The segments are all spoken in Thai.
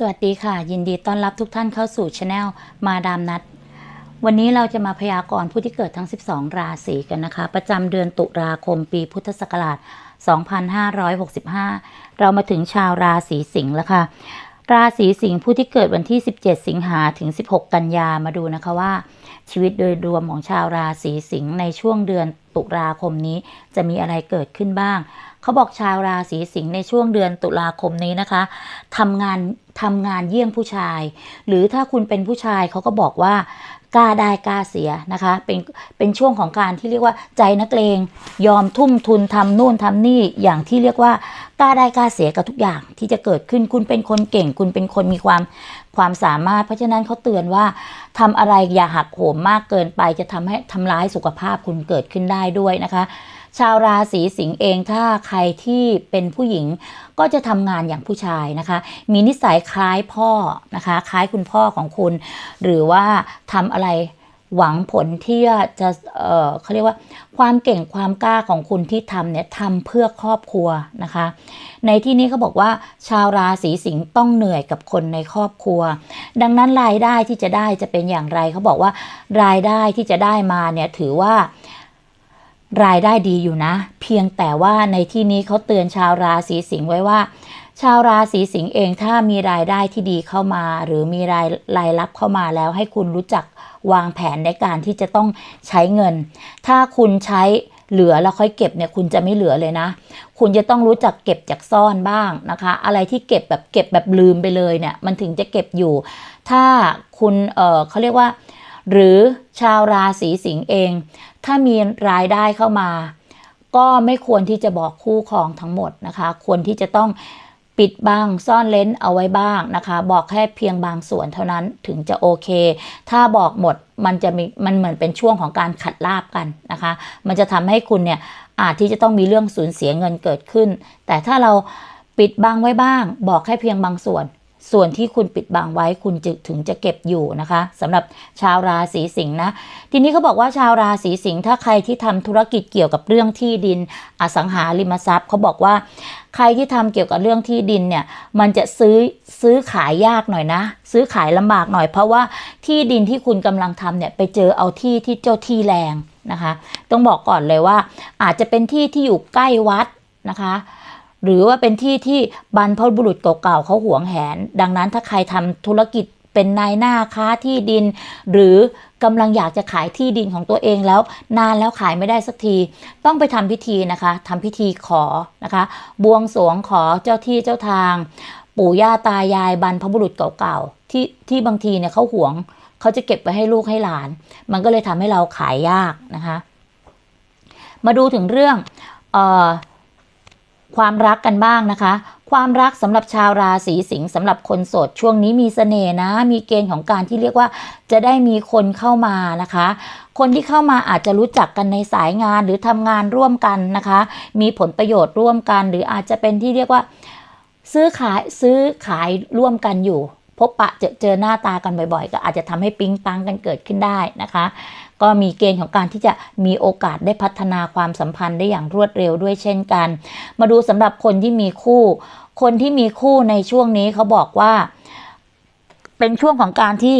สวัสดีค่ะ ยินดีต้อนรับทุกท่านเข้าสู่ช anel มาดามนัด วันนี้เราจะมาพยากรณ์ผู้ที่เกิดทั้ง 12 ราศีกันนะคะ ประจำเดือนตุลาคมปีพุทธศักราช 2565 เรามาถึงชาวราศีสิงห์แล้วค่ะ ราศีสิงห์ผู้ที่เกิดวันที่ 17 สิงหาถึง 16 กันยามาดูนะคะว่า ชีวิตโดยรวมของชาวราศีสิงห์ในช่วงเดือนตุลาคมนี้จะมีอะไรเกิดขึ้นบ้าง เขาบอกชาวราศีสิงห์ในช่วงเดือนตุลาคมนี้นะคะทำงาน ทำงานเยี่ยงผู้ชาย หรือถ้าคุณเป็นผู้ชายเขาก็บอกว่ากล้าได้กล้าเสียนะคะ เป็นเป็นช่วงของการที่เรียกว่าใจนักเลงยอมทุ่มทุนทำนู่นทำนี่อย่างที่เรียกว่ากล้าได้กล้าเสียกับทุกอย่างที่จะเกิดขึ้นคุณเป็นคนเก่ง คุณเป็นคนมีความความสามารถ เพราะฉะนั้นเขาเตือนว่าทำอะไรอย่าหักโหมมากเกินไปจะทำให้ทำร้ายสุขภาพคุณเกิดขึ้นได้ด้วยนะคะชาวราศีสิงห์เองถ้าใครที่เป็นผู้หญิงก็จะทำงานอย่างผู้ชายนะคะ มีนิสัยคล้ายพ่อนะคะ คล้ายคุณพ่อของคุณ หรือว่าทำอะไรหวังผลที่จะเออเขาเรียกว่า ความเก่งความกล้าของคุณที่ทำเนี่ยทำเพื่อครอบครัวนะคะ ในที่นี้เขาบอกว่า ชาวราศีสิงห์ต้องเหนื่อยกับคนในครอบครัว ดังนั้นรายได้ที่จะได้จะเป็นอย่างไรเขาบอกว่ารายได้ที่จะได้มาเนี่ยถือว่า รายได้ดีอยู่นะ เพียงแต่ว่าในที่นี้เขาเตือนชาวราศีสิงห์ไว้ว่า ชาวราศีสิงห์เองถ้ามีรายได้ที่ดีเข้ามา หรือมีรายรายรับเข้ามาแล้วให้คุณรู้จักวางแผนในการที่จะต้องใช้เงิน ถ้าคุณใช้เหลือแล้วค่อยเก็บเนี่ยคุณจะไม่เหลือเลยนะ คุณจะต้องรู้จักเก็บจากซ่อนบ้างนะคะ อะไรที่เก็บแบบเก็บแบบลืมไปเลยเนี่ยมันถึงจะเก็บอยู่ ถ้าคุณเออเขาเรียกว่า หรือชาวราศีสิงห์เอง ถ้ามีรายได้เข้ามา ก็ไม่ควรที่จะบอกคู่ครองทั้งหมดนะคะ ควรที่จะต้องปิดบ้างซ่อนเลนเอาไว้บ้างนะคะ บอกแค่เพียงบางส่วนเท่านั้นถึงจะโอเค ถ้าบอกหมดมันจะมีมันเหมือนเป็นช่วงของการขัดลาบกันนะคะ มันจะทำให้คุณเนี่ยอาจที่จะต้องมีเรื่องสูญเสียเงินเกิดขึ้น แต่ถ้าเราปิดบังไว้บ้าง บอกแค่เพียงบางส่วน ส่วนที่คุณปิดบังไว้คุณจึถึงจะเก็บอยู่นะคะสำหรับชาวราศีสิงห์นะ ทีนี้เขาบอกว่าชาวราศีสิงห์ถ้าใครที่ทำธุรกิจเกี่ยวกับเรื่องที่ดินอสังหาริมทรัพย์เขาบอกว่าใครที่ทำเกี่ยวกับเรื่องที่ดินเนี่ยมันจะซื้อซื้อขายยากหน่อยนะ ซื้อขายลำบากหน่อย เพราะว่าที่ดินที่คุณกำลังทำเนี่ยไปเจอเอาที่ที่เจ้าที่แรงนะคะ ต้องบอกก่อนเลยว่า อาจจะเป็นที่ที่อยู่ใกล้วัดนะคะ หรือว่าเป็นที่ที่บรรพบุรุษเก่าๆเขาหวงแหน ดังนั้นถ้าใครทำธุรกิจเป็นนายหน้าค้าที่ดิน หรือกำลังอยากจะขายที่ดินของตัวเองแล้ว นานแล้วขายไม่ได้สักที ต้องไปทำพิธีนะคะทำพิธีขอนะคะ บวงสรวงขอเจ้าที่เจ้าทาง ปู่ย่าตายายบรรพบุรุษเก่าๆที่ที่บางทีเนี่ยเขาหวงเขาจะเก็บไว้ให้ลูกให้หลาน มันก็เลยทำให้เราขายยากนะคะ มาดูถึงเรื่องเออ ความรักกันบ้างนะคะ ความรักสำหรับชาวราศีสิงห์สำหรับคนโสดช่วงนี้มีเสน่ห์นะ มีเกณฑ์ของการที่เรียกว่าจะได้มีคนเข้ามานะคะ คนที่เข้ามาอาจจะรู้จักกันในสายงานหรือทำงานร่วมกันนะคะ มีผลประโยชน์ร่วมกัน หรืออาจจะเป็นที่เรียกว่า ซื้อขายซื้อขายร่วมกันอยู่ พบปะเจอเจอหน้าตากันบ่อยๆ ก็อาจจะทำให้ปิ๊งปังกันเกิดขึ้นได้นะคะ ก็มีเกณฑ์ของการที่จะมีโอกาสได้พัฒนาความสัมพันธ์ได้อย่างรวดเร็วด้วยเช่นกัน มาดูสำหรับคนที่มีคู่ คนที่มีคู่ในช่วงนี้เขาบอกว่า เป็นช่วงของการที่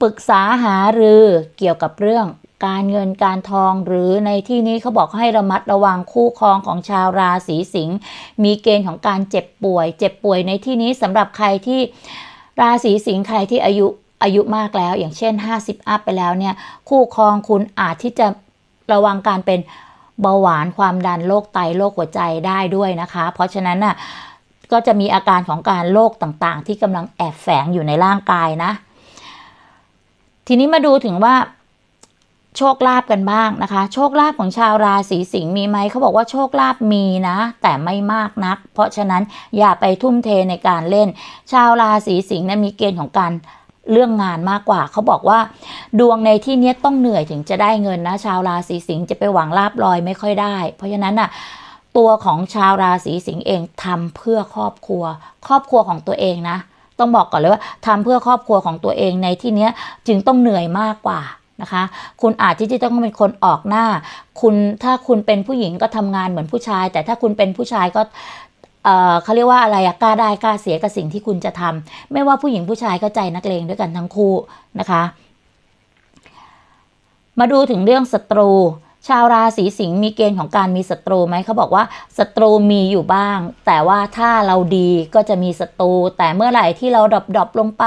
ปรึกษาหารือเกี่ยวกับเรื่อง การเงินการทองหรือในที่นี้เขาบอกให้ระมัดระวังคู่ครองของชาวราศีสิงห์มีเกณฑ์ของการเจ็บป่วย เจ็บป่วยในที่นี้สำหรับใครที่ราศีสิงห์ใครที่อายุอายุมากแล้ว อย่างเช่น 50 อัพไปแล้วเนี่ยคู่ครองคุณอาจที่จะระวังการเป็นเบาหวานความดันโรคไตโรคหัวใจได้ด้วยนะคะ เพราะฉะนั้นน่ะก็จะมีอาการของการโรคต่างๆ ที่กำลังแอบแฝงอยู่ในร่างกายนะ ทีนี้มาดูถึงว่า โชคลาภกันบ้างนะคะ โชคลาภของชาวราศีสิงห์มีไหมเขาบอกว่าโชคลาภมีนะ แต่ไม่มากนัก เพราะฉะนั้นอย่าไปทุ่มเทในการเล่น ชาวราศีสิงห์นี่มีเกณฑ์ของการเรื่องงานมากกว่าเขาบอกว่า ดวงในที่นี้ต้องเหนื่อยถึงจะได้เงินนะ ชาวราศีสิงห์จะไปหวังลาบลอยไม่ค่อยได้ เพราะฉะนั้นน่ะตัวของชาวราศีสิงห์เองทำเพื่อครอบครัว ครอบครัวของตัวเองนะ ต้องบอกก่อนเลยว่าทำเพื่อครอบครัวของตัวเองในที่นี้จึงต้องเหนื่อยมากกว่า นะคะ คุณอาจที่จะต้องเป็นคนออกหน้า คุณถ้าคุณเป็นผู้หญิงก็ทำงานเหมือนผู้ชาย แต่ถ้าคุณเป็นผู้ชายก็เขาเรียกว่าอะไรกล้าได้กล้าเสียกับสิ่งที่คุณจะทำไม่ว่าผู้หญิงผู้ชายก็ใจนักเลงด้วยกันทั้งคู่นะคะ มาดูถึงเรื่องศัตรู ชาวราศีสิงห์มีเกณฑ์ของการมีศัตรูไหมเขาบอกว่าศัตรูมีอยู่บ้าง แต่ว่าถ้าเราดีก็จะมีศัตรูแต่เมื่อไหร่ที่เราดรอปดรอปลงไป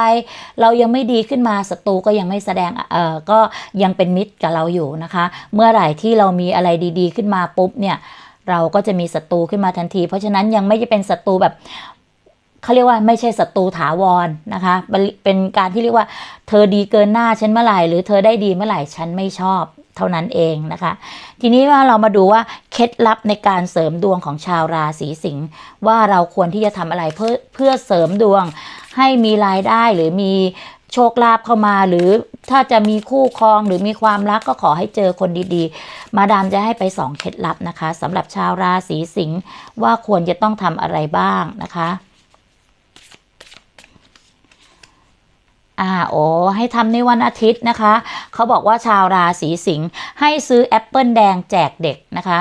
เรายังไม่ดีขึ้นมาศัตรูก็ยังไม่แสดงเอ่อก็ยังเป็นมิตรกับเราอยู่นะคะ เมื่อไหร่ที่เรามีอะไรดีๆ ขึ้นมาปุ๊บเนี่ยเราก็จะมีศัตรูขึ้นมาทันที เพราะฉะนั้นยังไม่ได้เป็นศัตรูแบบเขาเรียกว่าไม่ใช่ศัตรูถาวรนะคะ เป็นการที่เรียกว่า เธอดีเกินหน้าฉันเมื่อไหร่หรือเธอได้ดีเมื่อไหร่ฉันไม่ชอบ เท่านั้นเองนะคะ ทีนี้ว่าเรามาดูว่าเคล็ดลับในการเสริมดวงของชาวราศีสิงห์ว่าเราควรที่จะทำอะไรเพื่อเพื่อเสริมดวงให้มีรายได้หรือมีโชคลาภเข้ามาหรือถ้าจะมีคู่ครองหรือมีความรักก็ขอให้เจอคนดีๆ มาดามจะให้ไปสองเคล็ดลับนะคะสำหรับชาวราศีสิงห์ว่าควรจะต้องทำอะไรบ้างนะคะ อ่าโอ้ให้ทำในวันอาทิตย์นะคะ เขาบอกว่าชาวราศีสิงห์ให้ซื้อแอปเปิลแดงแจกเด็กนะคะ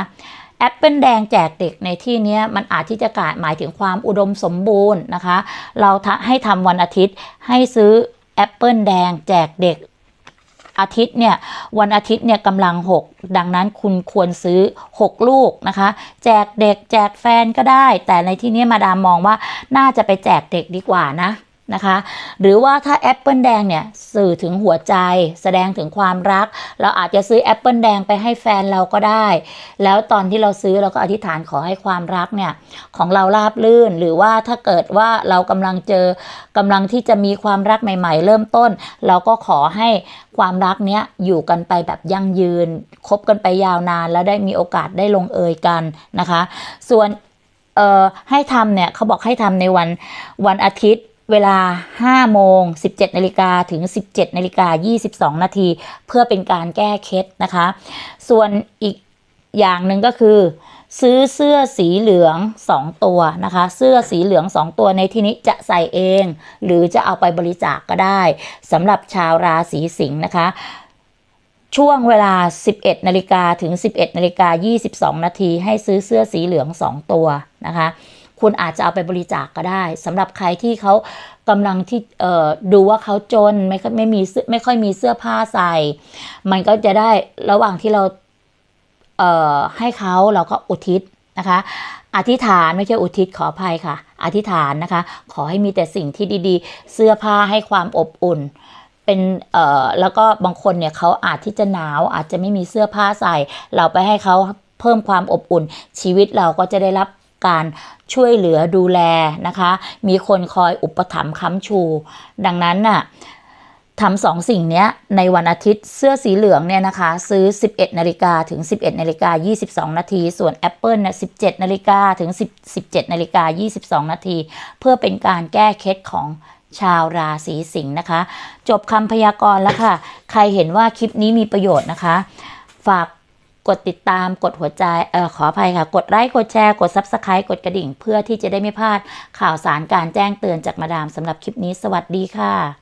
แอปเปิลแดงแจกเด็กในที่นี้มันอาจที่จะกาหมายถึงความอุดมสมบูรณ์นะคะ เราให้ทำวันอาทิตย์ให้ซื้อแอปเปิลแดงแจกเด็กอาทิตย์เนี่ยวันอาทิตย์เนี่ยกำลัง 6 ดังนั้นคุณควรซื้อ 6 ลูกนะคะ แจกเด็กแจกแฟนก็ได้ แต่ในที่นี้มาดามมองว่าน่าจะไปแจกเด็กดีกว่านะ นะคะ หรือว่าถ้าแอปเปิลแดงเนี่ยสื่อถึงหัวใจแสดงถึงความรัก เราอาจจะซื้อแอปเปิลแดงไปให้แฟนเราก็ได้ แล้วตอนที่เราซื้อเราก็อธิษฐานขอให้ความรักเนี่ยของเราราบลื่น หรือว่าถ้าเกิดว่าเรากำลังเจอกำลังที่จะมีความรักใหม่ ๆ เริ่มต้น เราก็ขอให้ความรักเนี้ยอยู่กันไปแบบยั่งยืนคบกันไปยาวนาน แล้วได้มีโอกาสได้ลงเอยกันนะคะ ส่วนให้ทำเนี่ยเขาบอกให้ทำในวันวันอาทิตย์ เวลา 5 โมง 17 นาฬิกาถึง 17 นาฬิกา 22 นาที เพื่อเป็นการแก้เคล็ดนะคะ ส่วนอีกอย่างหนึ่งก็คือ ซื้อเสื้อสีเหลือง 2 ตัวนะคะ เสื้อสีเหลือง 2 ตัวในที่นี้จะใส่เอง หรือจะเอาไปบริจาคกก็ได้สำหรับชาวราศีสิงห์นะคะช่วงเวลา 11 นาฬิกาถึง 11 นาฬิกา 22 นาที ให้ซื้อเสื้อสีเหลือง 2 ตัวนะคะ คุณอาจจะเอาไปบริจาคกก็ได้สำหรับใครที่เขากำลังที่เอ่อดูว่าเขาจนไม่ไม่มีไม่ค่อยมีเสื้อผ้าใส่ มันก็จะได้ระหว่างที่เราเอ่อให้เขาเราก็อุทิศนะคะ อธิษฐานไม่ใช่อุทิศขออภัยค่ะ อธิษฐานนะคะ ขอให้มีแต่สิ่งที่ดีๆ เสื้อผ้าให้ความอบอุ่นเป็นเอ่อแล้วก็บางคนเนี่ยเขาอาจที่จะหนาวอาจจะไม่มีเสื้อผ้าใส่ เราไปให้เขาเพิ่มความอบอุ่น ชีวิตเราก็จะได้รับ การช่วยเหลือดูแลนะคะ มีคนคอยอุปถัมภ์ค้ำชู ดังนั้นน่ะทำสองสิ่งนี้ในวันอาทิตย์เสื้อสีเหลืองเนี่ยนะคะ ซื้อ 11นาฬิกาถึง 11นาฬิกา22 นาที ส่วน Apple เนี่ย17นาฬิกาถึง 10 17นาฬิกา22 นาที เพื่อเป็นการแก้เคล็ดของชาวราศีสิงห์นะคะ จบคำพยากรณ์แล้วค่ะ ใครเห็นว่าคลิปนี้มีประโยชน์นะคะ ฝาก กดติดตามกดหัวใจเออขออภัยค่ะ กดไลค์กดแชร์กด Subscribe กดกระดิ่ง เพื่อที่จะได้ไม่พลาดข่าวสารการแจ้งเตือนจากมาดามสำหรับคลิปนี้สวัสดีค่ะ